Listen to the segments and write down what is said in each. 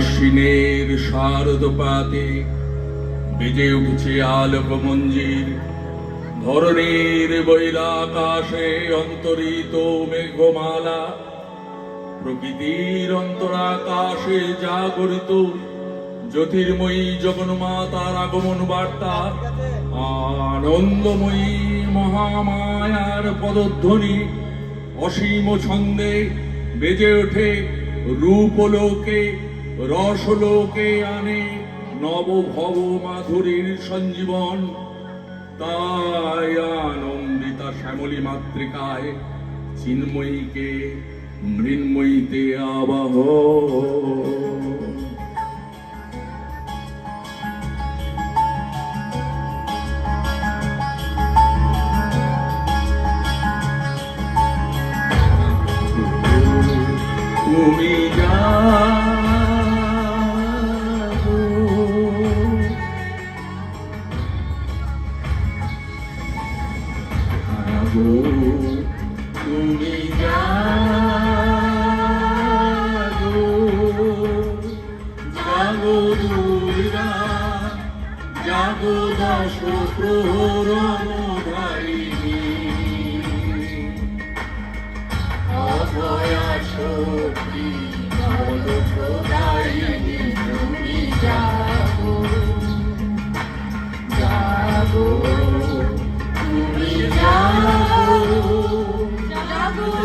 আশ্বিনের শারদ বেজে উঠছে আলোক মঞ্জির ধরণীর বৈরাকাশে অন্তরিত মেঘমালা। প্রকৃতির অন্তরাকাশে জাগরিত জ্যোতির্ময়ী জগন্মাতার আগমন বার্তা, আনন্দময়ী মহামায়ার পদধ্বনি, অসীম ছন্দে বেজে ওঠে রূপলোকে রসলোকে আনে নবভব মাধুরীর সঞ্জীবন। তাই আনন্দিতা শ্যামলী মাতৃকায় চিন্ময়ীকে মৃন্ময়ীতে আবাহ। তুমি যাও home.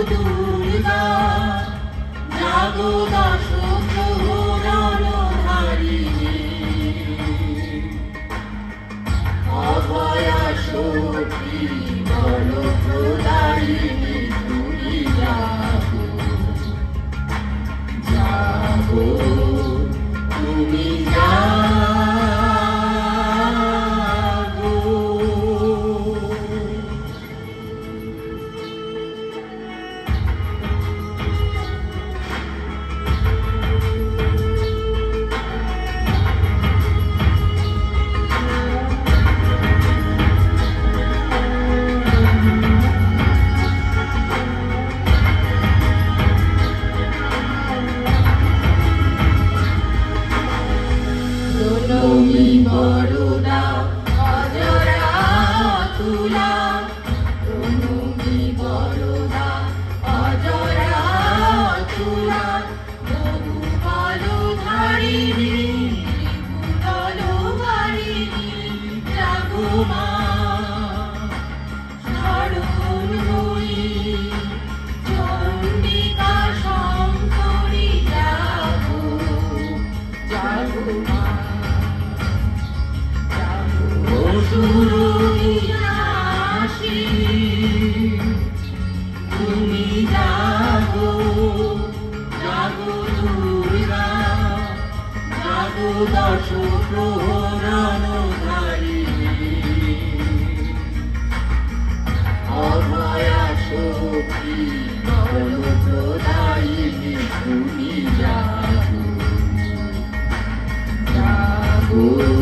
দুর্গা জাগো দশ baby. উদাস প্রহরানধারী অভয়া শক্তি বলপ্রদায়িনী তুমি জাগো জাগো।